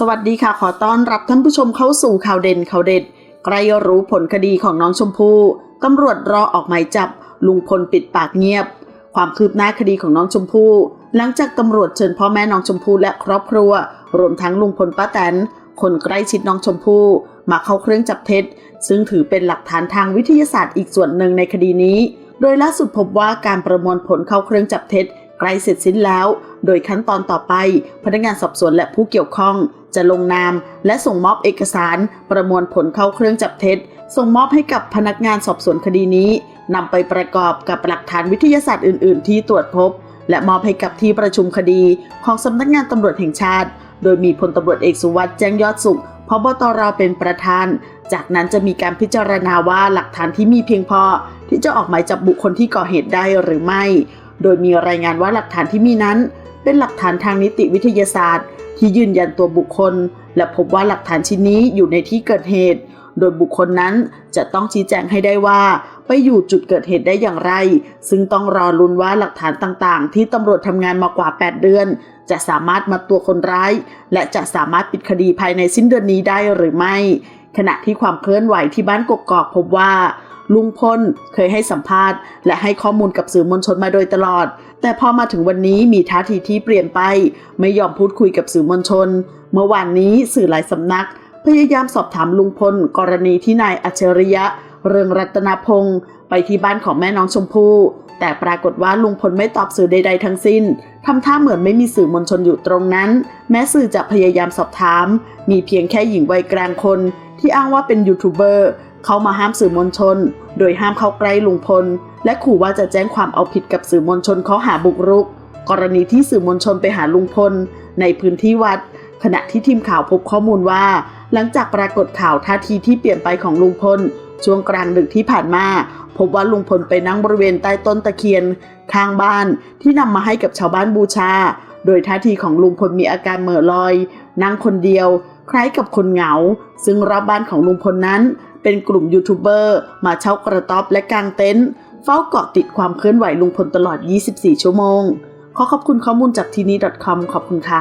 สวัสดีค่ะ ขอต้อนรับท่านผู้ชมเข้าสู่ข่าวเด่นข่าวเด็ดใครรู้ผลคดีของน้องชมพู่ตำรวจรอออกหมายจับ ลุงพลปิดปากเงียบ ความคืบหน้าคดีของน้องชมพู่หลังจากตำรวจเชิญพ่อแม่น้องชมพู่และครอบครัว รวมทั้งลุงพลป้าแตน คนใกล้ชิดน้องชมพู่มาเข้าเครื่องจับเท็จ ซึ่งถือเป็นหลักฐานทางวิทยาศาสตร์อีกส่วนหนึ่งในคดีนี้ โดยล่าสุดพบว่าการประมวลผลเข้าเครื่องจับเท็จใกล้เสร็จสิ้นแล้ว โดยขั้นตอนต่อไป พนักงานสอบสวนและผู้เกี่ยวข้อง จะลงนาม และส่งมอบเอกสารประมวลผลเข้าเครื่องจับเท็จ ส่งมอบให้กับพนักงานสอบสวนคดีนี้นำไปประกอบกับหลักฐานวิทยาศาสตร์อื่น ๆ ที่ตรวจพบ และมอบให้กับที่ประชุมคดีของสำนักงานตำรวจแห่งชาติ โดยมีพลตำรวจเอกสุวัสด์แจ้งยอดสุขพบตรเป็นประธาน จากนั้นจะมีการพิจารณาว่าหลักฐานที่มีเพียงพอ ที่จะออกหมายจับบุคคลที่ก่อเหตุได้หรือไม่ โดยมีรายงานว่าหลักฐานที่มีนั้น เป็นหลักฐานทางนิติวิทยาศาสตร์ ที่ยืนยันตัวบุคคล และพบว่าหลักฐานชิ้นนี้อยู่ในที่เกิดเหตุ โดยบุคคลนั้นจะต้องชี้แจงให้ได้ว่า ไปอยู่จุดเกิดเหตุได้อย่างไร ซึ่งต้องรอลุ้นว่าหลักฐานต่างๆ ที่ตำรวจทำงานมากว่า 8 เดือน จะสามารถมาตัวคนร้าย และจะสามารถปิดคดีภายในสิ้นเดือนนี้ได้หรือไม่ ขณะที่ความเคลื่อนไหวที่บ้านกกอกพบว่า ลุงพลเคยให้สัมภาษณ์ และให้ข้อมูลกับสื่อมวลชนมาโดยตลอด แต่พอมาถึงวันนี้มีท่าทีที่เปลี่ยนไป ไม่ยอมพูดคุยกับสื่อมวลชน เมื่อวานนี้สื่อหลายสำนัก พยายามสอบถามลุงพล กรณีที่นายอัจฉริยะ เรืองรัตนพงศ์ไปที่บ้านของแม่น้องชมพู่แต่ปรากฏว่าลุงพลไม่ตอบสื่อใด ๆ ทั้งสิ้น ทำท่าเหมือนไม่มีสื่อมวลชนอยู่ตรงนั้น แม้สื่อจะพยายามสอบถาม มีเพียงแค่หญิงวัยกลางคนที่อ้างว่าเป็นยูทูบเบอร์ เข้ามาห้ามสื่อมวลชน โดยห้ามเข้าใกล้ลุงพล และขู่ว่าจะแจ้งความเอาผิดกับสื่อมวลชนข้อหาบุกรุก กรณีที่สื่อมวลชนไปหาลุงพล ในพื้นที่วัด ขณะที่ทีมข่าวพบข้อมูลว่า หลังจากปรากฏข่าวท่าทีที่เปลี่ยนไปของลุงพล ช่วงกลางดึกที่ผ่านมาพบว่าลุงพลไปนั่งบริเวณใต้ต้นตะเคียน ข้างบ้านที่นำมาให้กับชาวบ้านบูชา โดยท่าทีของลุงพลมีอาการเหม่อลอย นั่งคนเดียว คล้ายกับคนเหงา ซึ่งรอบบ้านของลุงพลนั้น เป็นกลุ่มยูทูบเบอร์มาเช่ากระต๊อบและกางเต็นท์เฝ้าเกาะติดความเคลื่อนไหวลุงพลตลอด 24 ชั่วโมง ขอขอบคุณข้อมูลจากทีนี้ .com ขอบคุณค่ะ